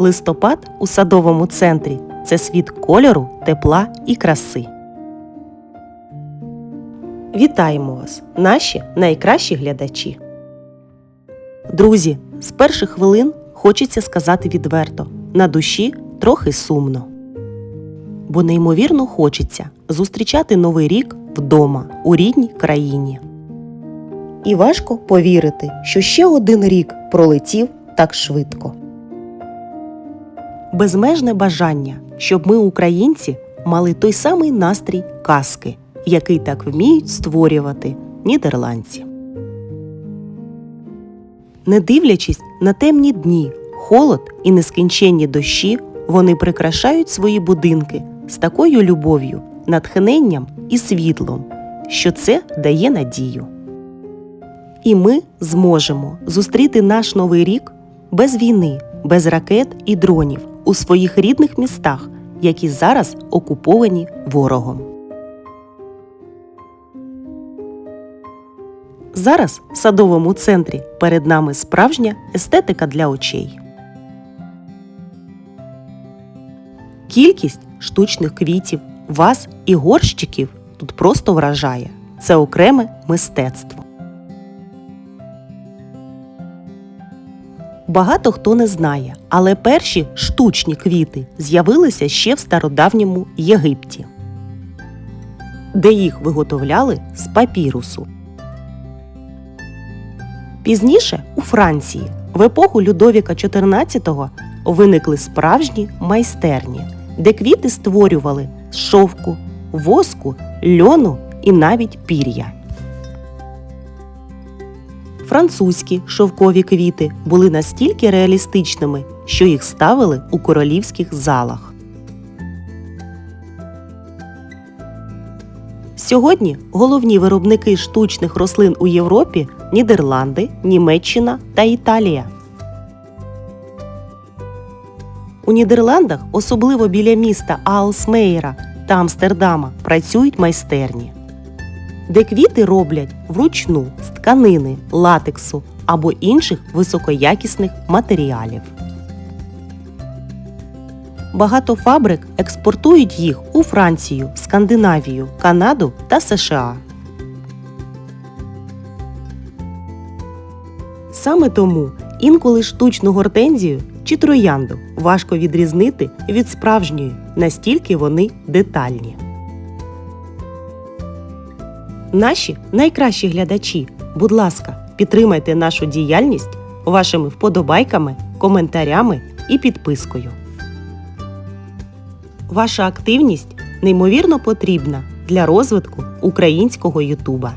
Листопад у садовому центрі це світ кольору, тепла і краси. Вітаємо вас, наші найкращі глядачі. Друзі, з перших хвилин хочеться сказати відверто на душі трохи сумно. Бо неймовірно хочеться зустрічати новий рік вдома у рідній країні. І важко повірити, що ще один рік пролетів так швидко. Безмежне бажання, щоб ми, українці, мали той самий настрій казки, який так вміють створювати нідерландці. Не дивлячись на темні дні, холод і нескінченні дощі, вони прикрашають свої будинки з такою любов'ю, натхненням і світлом, що це дає надію. І ми зможемо зустріти наш новий рік без війни, без ракет і дронів у своїх рідних містах, які зараз окуповані ворогом. Зараз в садовому центрі перед нами справжня естетика для очей. Кількість штучних квітів, ваз і горщиків тут просто вражає. Це окреме мистецтво. Багато хто не знає, але перші штучні квіти з'явилися ще в стародавньому Єгипті, де їх виготовляли з папірусу. Пізніше у Франції в епоху Людовіка XIV виникли справжні майстерні, де квіти створювали з шовку, воску, льону і навіть пір'я. Французькі шовкові квіти були настільки реалістичними, що їх ставили у королівських залах. Сьогодні головні виробники штучних рослин у Європі Нідерланди, Німеччина та Італія. У Нідерландах, особливо біля міста Аалсмейра та Амстердама, працюють майстерні, де квіти роблять вручну з тканини, латексу або інших високоякісних матеріалів. Багато фабрик експортують їх у Францію, Скандинавію, Канаду та США. Саме тому інколи штучну гортензію чи троянду важко відрізнити від справжньої, настільки вони детальні. Наші найкращі глядачі, будь ласка, підтримайте нашу діяльність вашими вподобайками, коментарями і підпискою. Ваша активність неймовірно потрібна для розвитку українського Ютуба.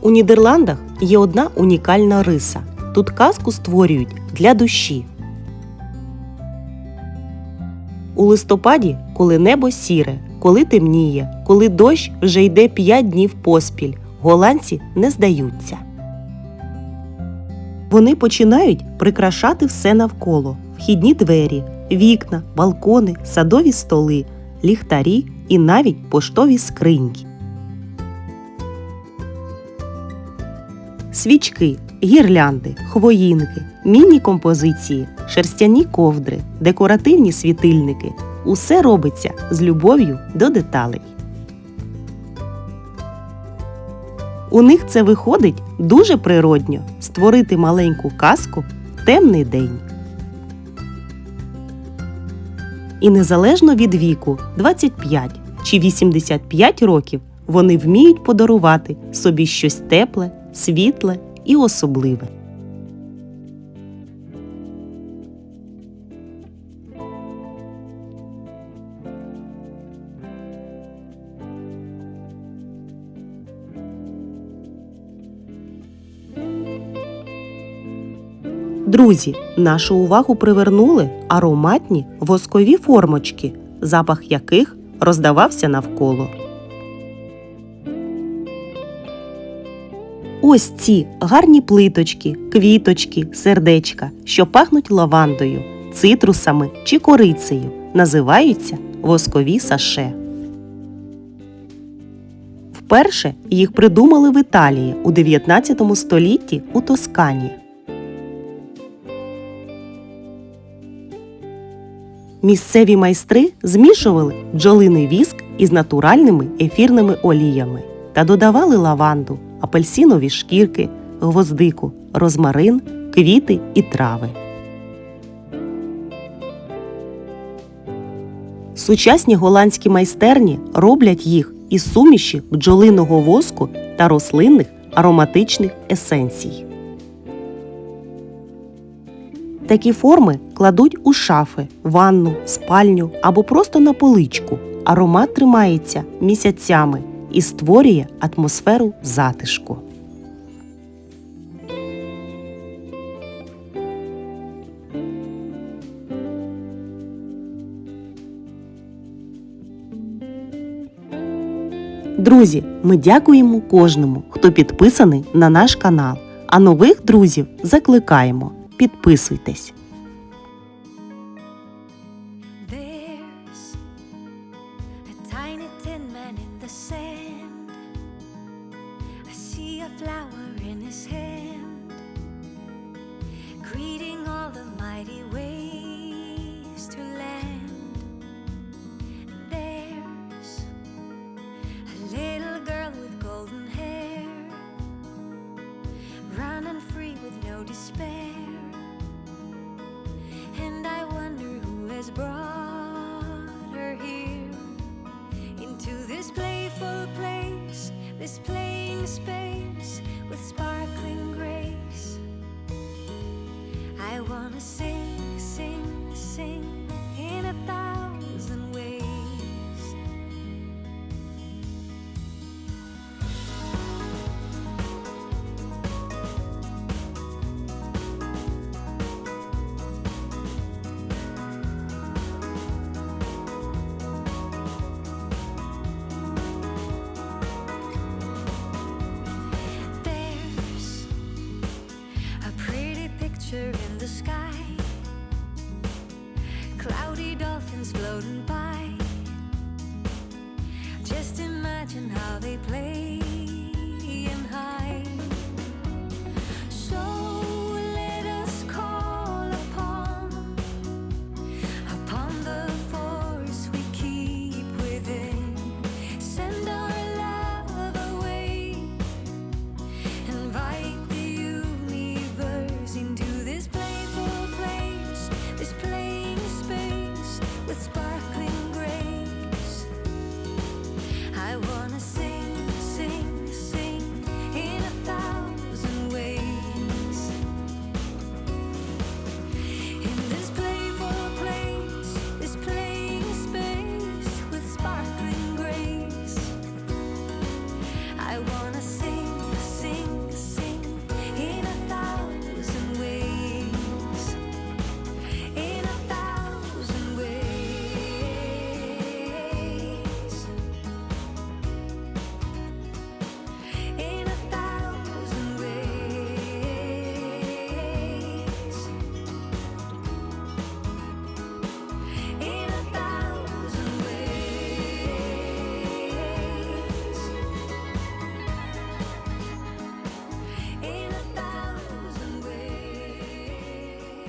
У Нідерландах є одна унікальна риса. Тут казку створюють для душі. У листопаді, коли небо сіре, коли темніє, коли дощ вже йде 5 днів поспіль, голландці не здаються. Вони починають прикрашати все навколо вхідні двері, вікна, балкони, садові столи, ліхтарі і навіть поштові скриньки. Свічки, гірлянди, хвоїнки, міні-композиції, шерстяні ковдри, декоративні світильники усе робиться з любов'ю до деталей. У них це виходить дуже природньо створити маленьку казку темний день. І незалежно від віку 25 чи 85 років вони вміють подарувати собі щось тепле, світле і особливе. Друзі, нашу увагу привернули ароматні воскові формочки, запах яких роздавався навколо. Ось ці гарні плиточки, квіточки, сердечка, що пахнуть лавандою, цитрусами чи корицею, називаються воскові саше. Вперше їх придумали в Італії у 19 столітті у Тоскані. Місцеві майстри змішували бджолиний віск із натуральними ефірними оліями та додавали лаванду, апельсинові шкірки, гвоздику, розмарин, квіти і трави. Сучасні голландські майстерні роблять їх із суміші бджолиного воску та рослинних ароматичних есенцій. Такі форми кладуть у шафи, ванну, спальню або просто на поличку. Аромат тримається місяцями і створює атмосферу затишку. Друзі, ми дякуємо кожному, хто підписаний на наш канал. А нових друзів закликаємо. Підписуйтесь. There's a tiny tin man in the sand. I see a flower in his hand, greeting all the mighty waves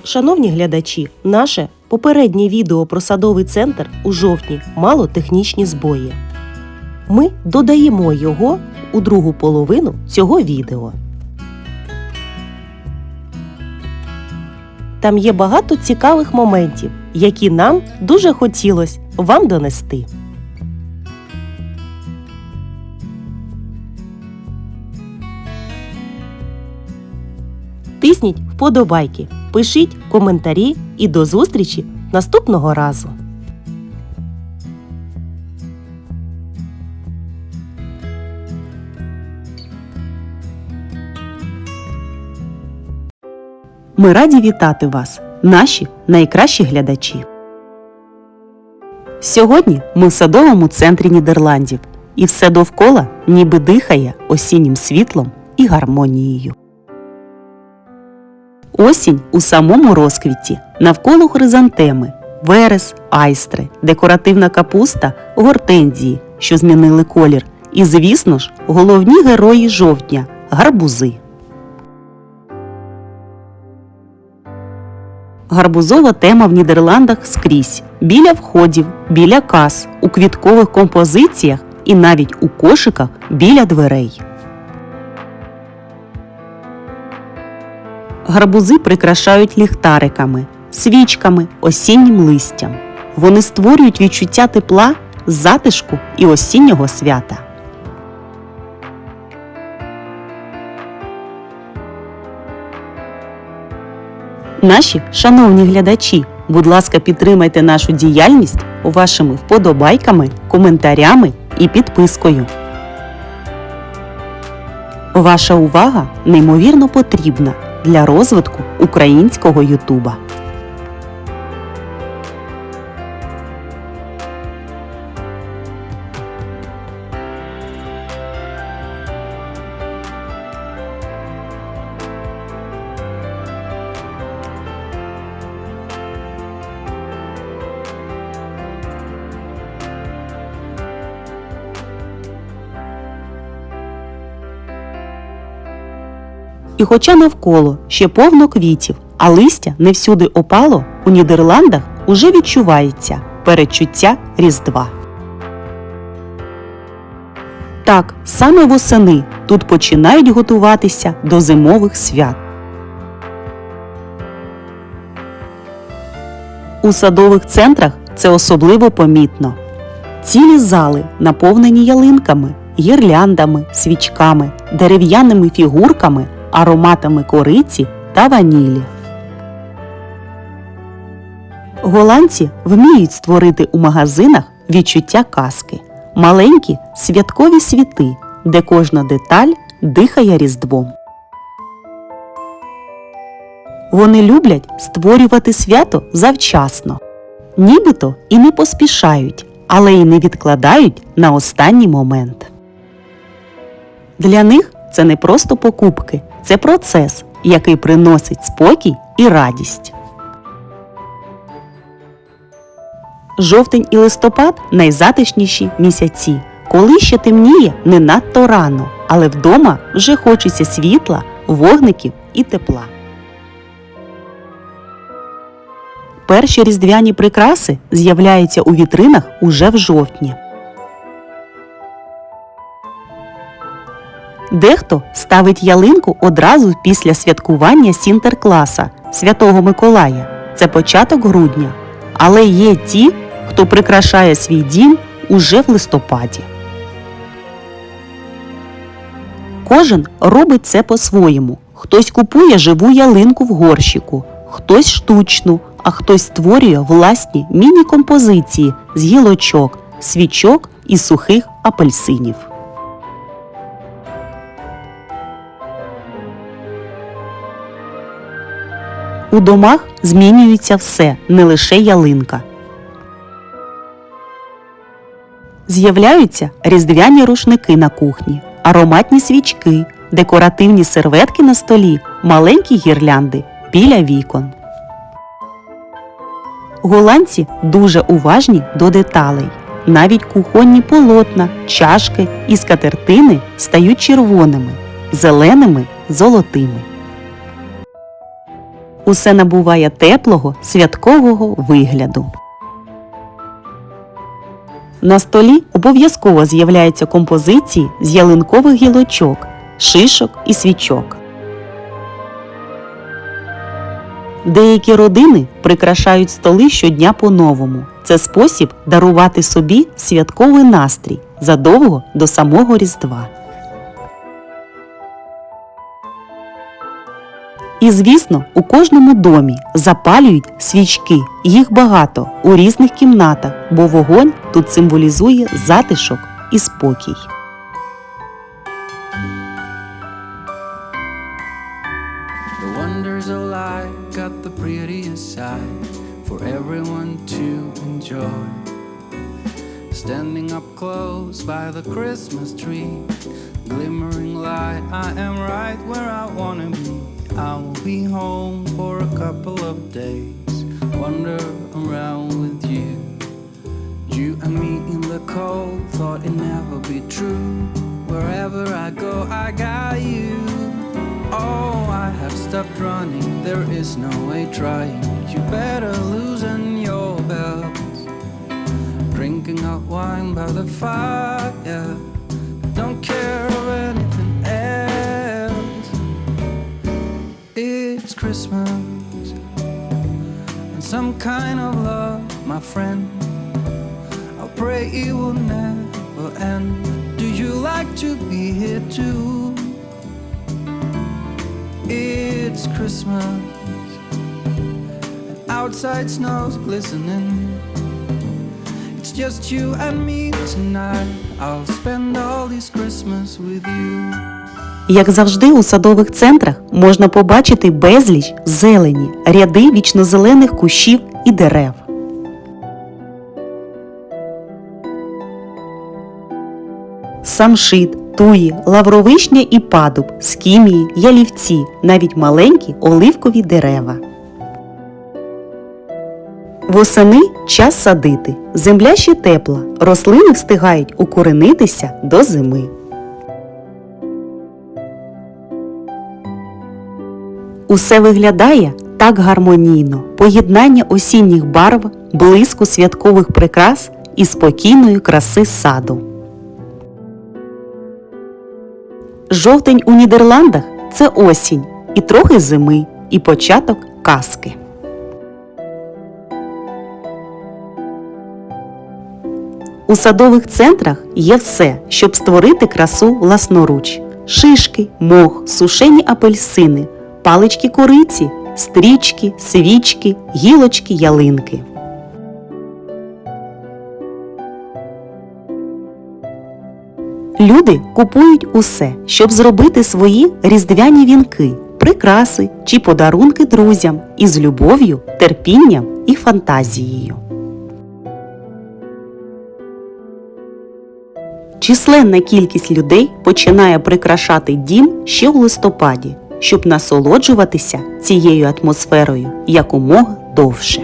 Шановні глядачі, наше попереднє відео про садовий центр у жовтні мало технічні збої. Ми додаємо його у другу половину цього відео. Там є багато цікавих моментів, які нам дуже хотілося вам донести. Тисніть вподобайки, пишіть коментарі і до зустрічі наступного разу. Ми раді вітати вас, наші найкращі глядачі. Сьогодні ми в садовому центрі Нідерландів, і все довкола ніби дихає осіннім світлом і гармонією. Осінь у самому розквіті, навколо хризантеми, верес, айстри, декоративна капуста, гортензії, що змінили колір, І, звісно ж, головні герої жовтня гарбузи. Гарбузова тема в Нідерландах скрізь біля входів, біля кас, у квіткових композиціях і навіть у кошиках біля дверей. Гарбузи прикрашають ліхтариками, свічками, осіннім листям. Вони створюють відчуття тепла, затишку і осіннього свята. Наші шановні глядачі, будь ласка, підтримайте нашу діяльність вашими вподобайками, коментарями і підпискою. Ваша увага неймовірно потрібна для розвитку українського Ютуба. І хоча навколо ще повно квітів, а листя не всюди опало, у Нідерландах уже відчувається передчуття Різдва. Так, саме восени тут починають готуватися до зимових свят. У садових центрах це особливо помітно. Цілі зали наповнені ялинками, гірляндами, свічками, дерев'яними фігурками, ароматами кориці та ванілі. Голландці вміють створити у магазинах відчуття казки, маленькі святкові світи, де кожна деталь дихає різдвом. Вони люблять створювати свято завчасно, нібито і не поспішають, але й не відкладають на останній момент. Для них це не просто покупки, це процес, який приносить спокій і радість. Жовтень і листопад найзатишніші місяці, коли ще темніє не надто рано, але вдома вже хочеться світла, вогників і тепла. Перші різдвяні прикраси з'являються у вітринах уже в жовтні. Дехто ставить ялинку одразу після святкування Сінтеркласа Святого Миколая. Це початок грудня. Але є ті, хто прикрашає свій дім уже в листопаді. Кожен робить це по-своєму. Хтось купує живу ялинку в горщику, хтось штучну, а хтось створює власні міні-композиції з гілочок, свічок і сухих апельсинів. У домах змінюється все, не лише ялинка. З'являються різдвяні рушники на кухні, ароматні свічки, декоративні серветки на столі, маленькі гірлянди біля вікон. Голландці дуже уважні до деталей. Навіть кухонні полотна, чашки і скатертини стають червоними, зеленими, золотими. Усе набуває теплого святкового вигляду. На столі обов'язково з'являються композиції з ялинкових гілочок, шишок і свічок. Деякі родини прикрашають столи щодня по-новому. Це спосіб дарувати собі святковий настрій задовго до самого Різдва. І, звісно, у кожному домі запалюють свічки. Їх багато у різних кімнатах, бо вогонь тут символізує затишок і спокій. Standing up close by the Christmas tree, glimmering light, I am right where I wanna be. I will be home for a couple of days, wander around with you. You and me in the cold. Thought it never be true. Wherever I go, I got you. Oh, I have stopped running. There is no way trying. You better loosen your belt. Drinking hot wine by the fire. Don't care Christmas and some kind of love, my friend. I'll pray it will never end. Do you like to be here too? It's Christmas and outside snow's glistening. It's just you and me tonight. Як завжди, у садових центрах можна побачити безліч зелені, ряди вічнозелених кущів і дерев. Самшит, туї, лавровишня і падуб, скімії, ялівці, навіть маленькі оливкові дерева. Восени час садити. Земля ще тепла, рослини встигають укоренитися до зими. Усе виглядає так гармонійно, поєднання осінніх барв, блиску святкових прикрас і спокійної краси саду. Жовтень у Нідерландах це осінь, і трохи зими, і початок казки. У садових центрах є все, щоб створити красу власноруч: шишки, мох, сушені апельсини, палички кориці, стрічки, свічки, гілочки, ялинки. Люди купують усе, щоб зробити свої різдвяні вінки, прикраси чи подарунки друзям із любов'ю, терпінням і фантазією. Численна кількість людей починає прикрашати дім ще у листопаді, щоб насолоджуватися цією атмосферою якомога довше.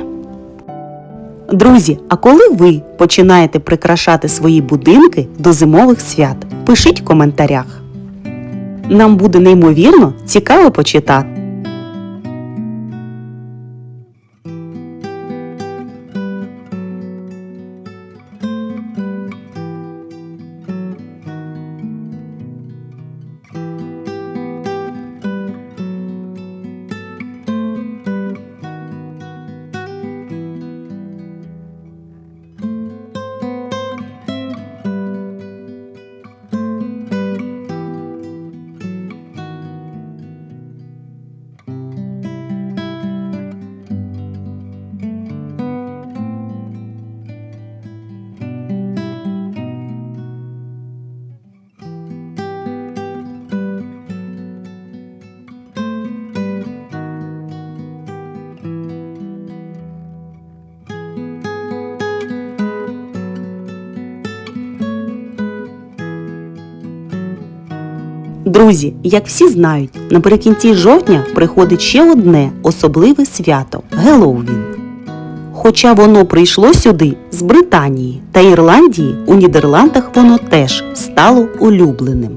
Друзі, а коли ви починаєте прикрашати свої будинки до зимових свят? Пишіть в коментарях. Нам буде неймовірно цікаво почитати. Друзі, як всі знають, наприкінці жовтня приходить ще одне особливе свято Геловін. Хоча воно прийшло сюди з Британії та Ірландії, у Нідерландах воно теж стало улюбленим.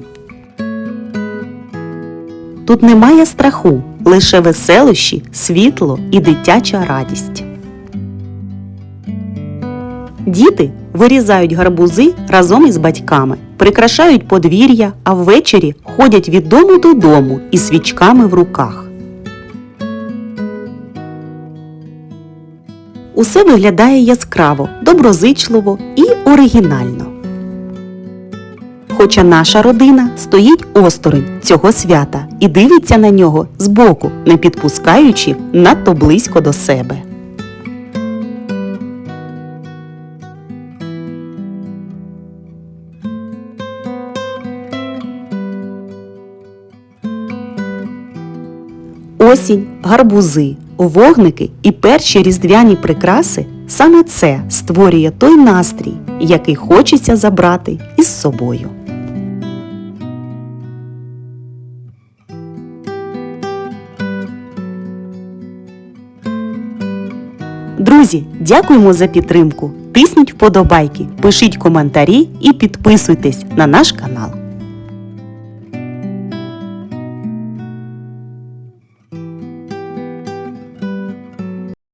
Тут немає страху, лише веселощі, світло і дитяча радість. Діти вирізають гарбузи разом із батьками, прикрашають подвір'я, а ввечері ходять від дому додому із свічками в руках. Усе виглядає яскраво, доброзичливо і оригінально. Хоча наша родина стоїть осторонь цього свята і дивиться на нього збоку, не підпускаючи надто близько до себе. Осінь, гарбузи, вогники і перші різдвяні прикраси саме це створює той настрій, який хочеться забрати із собою. Друзі, дякуємо за підтримку. тиснуть вподобайки, пишіть коментарі і підписуйтесь на наш канал.